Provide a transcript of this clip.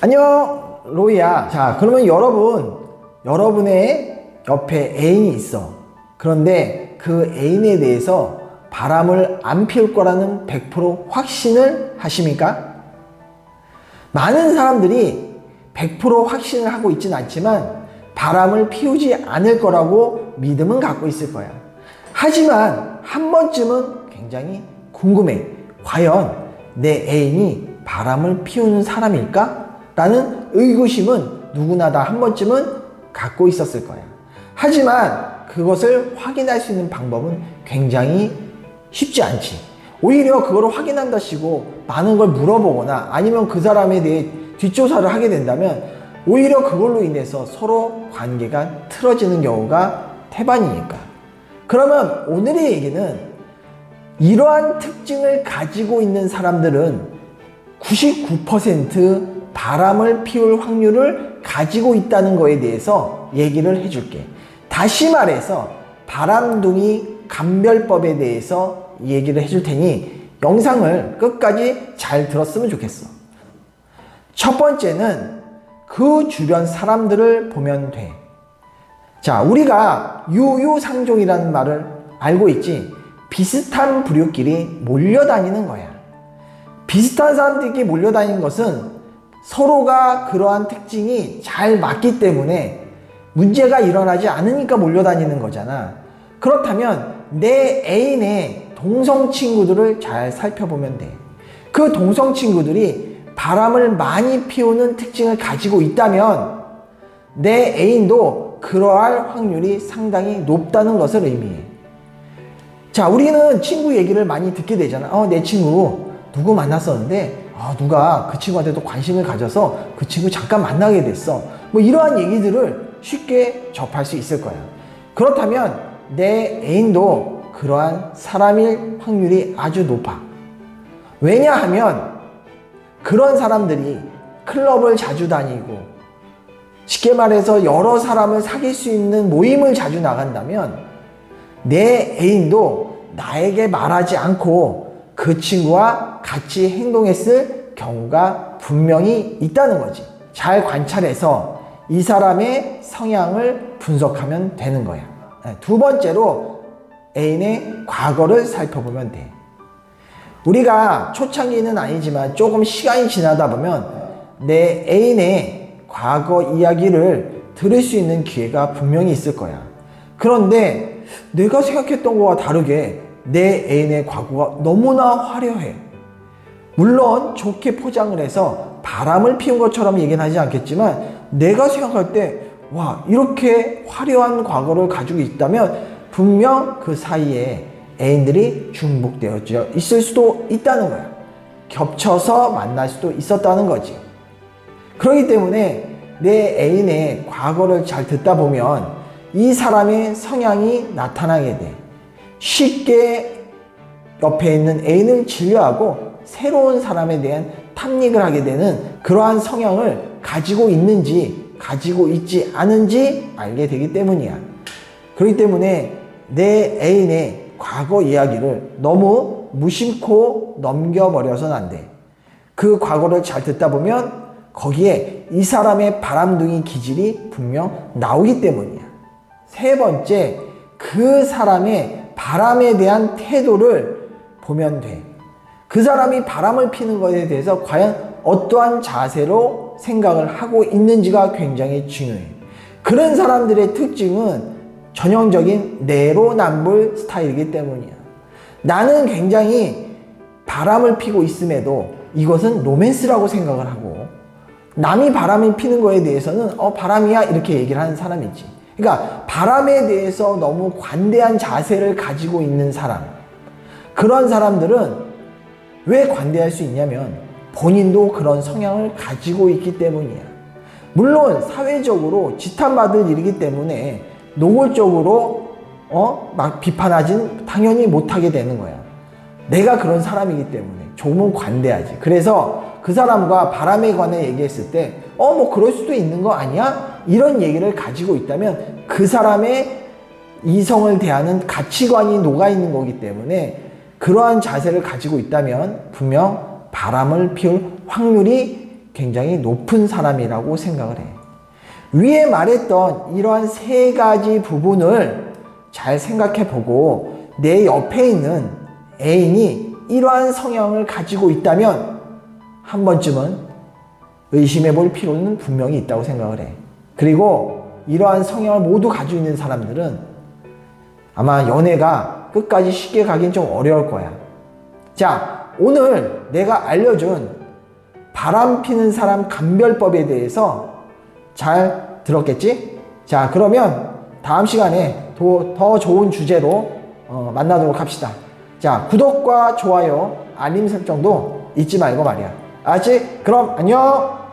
안녕, 로이야. 자, 그러면 여러분, 여러분의 옆에 애인이 있어. 그런데 그 애인에 대해서 바람을 안 피울 거라는 100% 확신을 하십니까? 많은 사람들이 100% 확신을 하고 있진 않지만 바람을 피우지 않을 거라고 믿음은 갖고 있을 거야. 하지만 한 번쯤은 굉장히 궁금해. 과연 내 애인이 바람을 피우는 사람일까? 라는 의구심은 누구나 다 한 번쯤은 갖고 있었을 거야. 하지만 그것을 확인할 수 있는 방법은 굉장히 쉽지 않지. 오히려 그걸 확인한다시고 많은 걸 물어보거나 아니면 그 사람에 대해 뒷조사를 하게 된다면 오히려 그걸로 인해서 서로 관계가 틀어지는 경우가 태반이니까. 그러면 오늘의 얘기는 이러한 특징을 가지고 있는 사람들은 99% 바람을 피울 확률을 가지고 있다는 거에 대해서 얘기를 해줄게. 다시 말해서 바람둥이 감별법에 대해서 얘기를 해줄 테니 영상을 끝까지 잘 들었으면 좋겠어. 첫 번째는 그 주변 사람들을 보면 돼. 자, 우리가 유유상종이라는 말을 알고 있지. 비슷한 부류끼리 몰려다니는 거야. 비슷한 사람들끼리 몰려다니는 것은 서로가 그러한 특징이 잘 맞기 때문에 문제가 일어나지 않으니까 몰려다니는 거잖아. 그렇다면 내 애인의 동성 친구들을 잘 살펴보면 돼. 그 동성 친구들이 바람을 많이 피우는 특징을 가지고 있다면 내 애인도 그러할 확률이 상당히 높다는 것을 의미해. 자, 우리는 친구 얘기를 많이 듣게 되잖아. 어, 내 친구 누구 만났었는데, 아, 누가 그 친구한테도 관심을 가져서 그 친구 잠깐 만나게 됐어. 뭐 이러한 얘기들을 쉽게 접할 수 있을 거야. 그렇다면 내 애인도 그러한 사람일 확률이 아주 높아. 왜냐하면 그런 사람들이 클럽을 자주 다니고 쉽게 말해서 여러 사람을 사귈 수 있는 모임을 자주 나간다면 내 애인도 나에게 말하지 않고 그 친구와 같이 행동했을 경우가 분명히 있다는 거지. 잘 관찰해서 이 사람의 성향을 분석하면 되는 거야. 네, 두 번째로 애인의 과거를 살펴보면 돼. 우리가 초창기는 아니지만 조금 시간이 지나다 보면 내 애인의 과거 이야기를 들을 수 있는 기회가 분명히 있을 거야. 그런데 내가 생각했던 거와 다르게 내 애인의 과거가 너무나 화려해. 물론 좋게 포장을 해서 바람을 피운 것처럼 얘기는 하지 않겠지만 내가 생각할 때 와, 이렇게 화려한 과거를 가지고 있다면 분명 그 사이에 애인들이 중복되어 있을 수도 있다는 거야. 겹쳐서 만날 수도 있었다는 거지. 그렇기 때문에 내 애인의 과거를 잘 듣다 보면 이 사람의 성향이 나타나게 돼. 쉽게 옆에 있는 애인을 진료하고 새로운 사람에 대한 탐닉을 하게 되는 그러한 성향을 가지고 있는지 가지고 있지 않은지 알게 되기 때문이야. 그렇기 때문에 내 애인의 과거 이야기를 너무 무심코 넘겨버려서는 안 돼. 그 과거를 잘 듣다 보면 거기에 이 사람의 바람둥이 기질이 분명 나오기 때문이야. 세 번째, 그 사람의 바람에 대한 태도를 보면 돼. 그 사람이 바람을 피는 것에 대해서 과연 어떠한 자세로 생각을 하고 있는지가 굉장히 중요해. 그런 사람들의 특징은 전형적인 내로남불 스타일이기 때문이야. 나는 굉장히 바람을 피고 있음에도 이것은 로맨스라고 생각을 하고 남이 바람을 피는 거에 대해서는 어 바람이야 이렇게 얘기를 하는 사람이지. 그러니까 바람에 대해서 너무 관대한 자세를 가지고 있는 사람 그런 사람들은 왜 관대할 수 있냐면 본인도 그런 성향을 가지고 있기 때문이야. 물론 사회적으로 지탄받을 일이기 때문에 노골적으로 어? 막 비판하진 당연히 못하게 되는 거야. 내가 그런 사람이기 때문에 조금 관대하지. 그래서 그 사람과 바람에 관해 얘기했을 때, 어, 뭐 그럴 수도 있는 거 아니야? 이런 얘기를 가지고 있다면 그 사람의 이성을 대하는 가치관이 녹아 있는 거기 때문에 그러한 자세를 가지고 있다면 분명 바람을 피울 확률이 굉장히 높은 사람이라고 생각을 해. 위에 말했던 이러한 세 가지 부분을 잘 생각해 보고 내 옆에 있는 애인이 이러한 성향을 가지고 있다면 한 번쯤은 의심해 볼 필요는 분명히 있다고 생각을 해. 그리고 이러한 성향을 모두 가지고 있는 사람들은 아마 연애가 끝까지 쉽게 가긴 좀 어려울 거야. 자, 오늘 내가 알려준 바람 피는 사람 감별법에 대해서 잘 들었겠지? 자, 그러면 다음 시간에 더, 더 좋은 주제로 어, 만나도록 합시다. 자, 구독과 좋아요, 알림 설정도 잊지 말고 말이야. 알았지? 그럼 안녕!